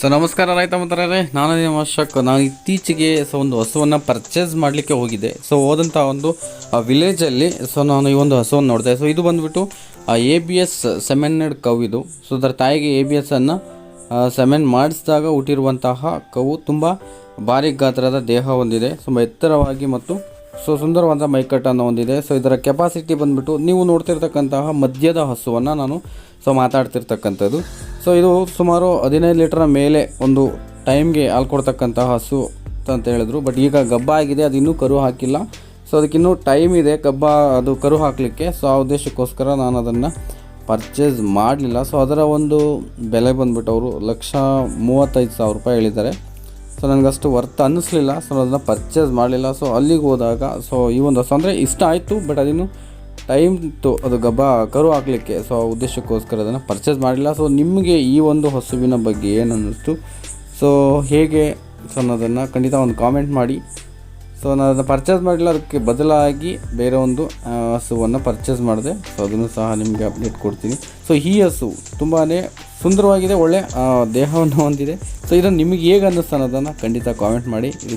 So ನಮಸ್ಕಾರ ರೈತ ಮಿತ್ರರೇ. ನಾನು ನಿಮ್ಮ ಅಶೋಕ್. ನಾನು ಇತ್ತೀಚೆಗೆ ಸೊ, ಒಂದು ಹಸುವನ್ನು ಪರ್ಚೇಸ್ ಮಾಡಲಿಕ್ಕೆ ಹೋಗಿದ್ದೆ. ಸೊ ಹೋದಂಥ ಒಂದು ವಿಲೇಜಲ್ಲಿ ಸೊ ನಾನು ಈ ಒಂದು ಹಸುವನ್ನು ನೋಡಿದೆ ಸೊ ಇದು ಬಂದುಬಿಟ್ಟು ಎ ಬಿ ಎಸ್ ಸೆಮೆನ್ನೆಡ್ ಕವ್ ಇದು. ಸೊ ಅದರ ತಾಯಿಗೆ ಎ ಬಿ ಎಸ್ಸನ್ನು ಸೆಮೆನ್ ಮಾಡಿಸಿದಾಗ ಹುಟ್ಟಿರುವಂತಹ ಕವು ತುಂಬ ಭಾರಿ ಗಾತ್ರದ ದೇಹ ಹೊಂದಿದೆ. ತುಂಬ ಎತ್ತರವಾಗಿ ಮತ್ತು ಸೊ ಸುಂದರವಾದ ಮೈಕಟ್ಟನ್ನು ಹೊಂದಿದೆ. ಸೊ ಇದರ ಕೆಪಾಸಿಟಿ ಬಂದುಬಿಟ್ಟು ನೀವು ನೋಡ್ತಿರ್ತಕ್ಕಂತಹ ಮದ್ಯದ ಹಸುವನ್ನು ನಾನು ಸೊ ಮಾತಾಡ್ತಿರ್ತಕ್ಕಂಥದ್ದು. ಸೊ ಇದು ಸುಮಾರು ಹದಿನೈದು ಲೀಟರ್ ಮೇಲೆ ಒಂದು ಟೈಮ್ಗೆ ಹಾಲು ಕೊಡ್ತಕ್ಕಂತಹ ಹಸು ಅಂತ ಹೇಳಿದ್ರು. ಬಟ್ ಈಗ ಗಬ್ಬ ಆಗಿದೆ, ಅದು ಇನ್ನೂ ಕರು ಹಾಕಿಲ್ಲ. ಸೊ ಅದಕ್ಕಿನ್ನೂ ಟೈಮ್ ಇದೆ ಗಬ್ಬ, ಅದು ಕರು ಹಾಕಲಿಕ್ಕೆ. ಸೊ ಆ ಉದ್ದೇಶಕ್ಕೋಸ್ಕರ ನಾನು ಅದನ್ನು ಪರ್ಚೇಸ್ ಮಾಡಲಿಲ್ಲ. ಸೊ ಅದರ ಒಂದು ಬೆಲೆ ಬಂದ್ಬಿಟ್ಟು ಅವರು ಲಕ್ಷ ಮೂವತ್ತೈದು ಸಾವಿರ ರೂಪಾಯಿ ಹೇಳಿದ್ದಾರೆ. ಸೊ ನನಗಷ್ಟು ವರ್ತ್ ಅನ್ನಿಸ್ಲಿಲ್ಲ. ಸೊ ಅದನ್ನು ಪರ್ಚೇಸ್ ಮಾಡಲಿಲ್ಲ. ಸೊ ಅಲ್ಲಿಗೆ ಹೋದಾಗ ಸೊ ಈ ಒಂದು ಹೊಸ ಅಂದರೆ ಇಷ್ಟ ಆಯಿತು ಬಟ್ ಅದೇನು ಟೈಮ್ ಇತ್ತು ಅದು ಗಬ್ಬ ಕರು ಹಾಕಲಿಕ್ಕೆ. ಸೊ ಉದ್ದೇಶಕ್ಕೋಸ್ಕರ ಅದನ್ನು ಪರ್ಚೇಸ್ ಮಾಡಲಿಲ್ಲ ಸೊ ನಿಮಗೆ ಈ ಒಂದು ಹಸುವಿನ ಬಗ್ಗೆ ಏನು ಅನ್ನಿಸ್ತು? ಸೊ ಹೇಗೆ? ಸೊ ಅನ್ನೋದನ್ನು ಖಂಡಿತ ಒಂದು ಕಾಮೆಂಟ್ ಮಾಡಿ. ಸೊ ನಾನು ಅದನ್ನು ಪರ್ಚೇಸ್ ಮಾಡಲಿಲ್ಲ ಅದಕ್ಕೆ ಬದಲಾಗಿ ಬೇರೆ ಒಂದು ಹಸುವನ್ನು ಪರ್ಚೇಸ್ ಮಾಡಿದೆ. ಸೊ ಅದನ್ನು ಸಹ ನಿಮಗೆ ಅಪ್ಡೇಟ್ ಕೊಡ್ತೀನಿ. ಸೊ ಈ ಹಸು ತುಂಬಾ ಸುಂದರವಾಗಿದೆ ಒಳ್ಳೆ ದೇಹವನ್ನು ಹೊಂದಿದೆ. ಸೊ ಇದನ್ನು ನಿಮಗೆ ಹೇಗೆ ಅನ್ನಿಸ್ತು ಅನ್ನೋದನ್ನು ಖಂಡಿತ ಕಾಮೆಂಟ್ ಮಾಡಿ. ಇದು